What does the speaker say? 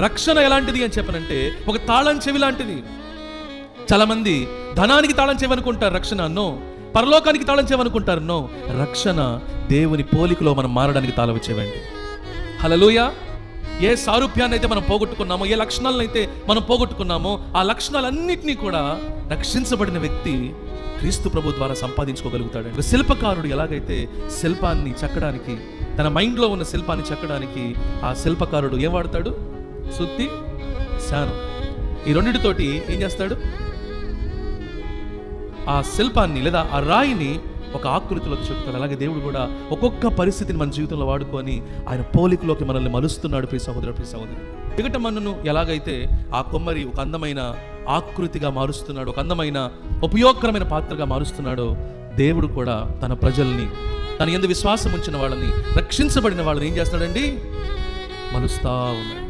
రక్షణ ఎలాంటిది అని చెప్పనంటే ఒక తాళం చెవి లాంటిది. చాలా మంది ధనానికి తాళం చెవి అనుకుంటారు రక్షణ. అన్నో పరలోకానికి తాళం చెవి అనుకుంటారు నో. రక్షణ దేవుని పోలికలో మనం మారడానికి తాళం చెవండి హలలుయ ఏ సారూప్యాన్ని అయితే మనం పోగొట్టుకున్నామో ఏ లక్షణాలను అయితే మనం పోగొట్టుకున్నామో ఆ లక్షణాలన్నింటినీ కూడా రక్షించబడిన వ్యక్తి క్రీస్తు ప్రభు ద్వారా సంపాదించుకోగలుగుతాడు ఒక శిల్పకారుడు ఎలాగైతే శిల్పాన్ని చెక్కడానికి తన మైండ్లో ఉన్న శిల్పాన్ని చెక్కడానికి ఆ శిల్పకారుడు ఏం వాడతాడు? సుత్తి శానం. ఈ రెండింటితోటి ఏం చేస్తాడు? ఆ శిల్పాన్ని లేదా ఆ రాయిని ఒక ఆకృతిలోకి చెప్తాడు. అలాగే దేవుడు కూడా ఒక్కొక్క పరిస్థితిని మన జీవితంలో వాడుకొని ఆయన పోలికలోకి మనల్ని మలుస్తున్నాడు ప్రియ సహోదరు ప్రియ సహోదరి. దిగట మన్నును ఎలాగైతే ఆ కొమ్మరి ఒక అందమైన ఆకృతిగా మారుస్తున్నాడు ఒక అందమైన ఉపయోగకరమైన పాత్రగా మారుస్తున్నాడో దేవుడు కూడా తన ప్రజల్ని తన ఎందు విశ్వాసం ఉంచిన వాళ్ళని రక్షించబడిన వాళ్ళని ఏం చేస్తాడండి? మలుస్తా ఉన్నాడు.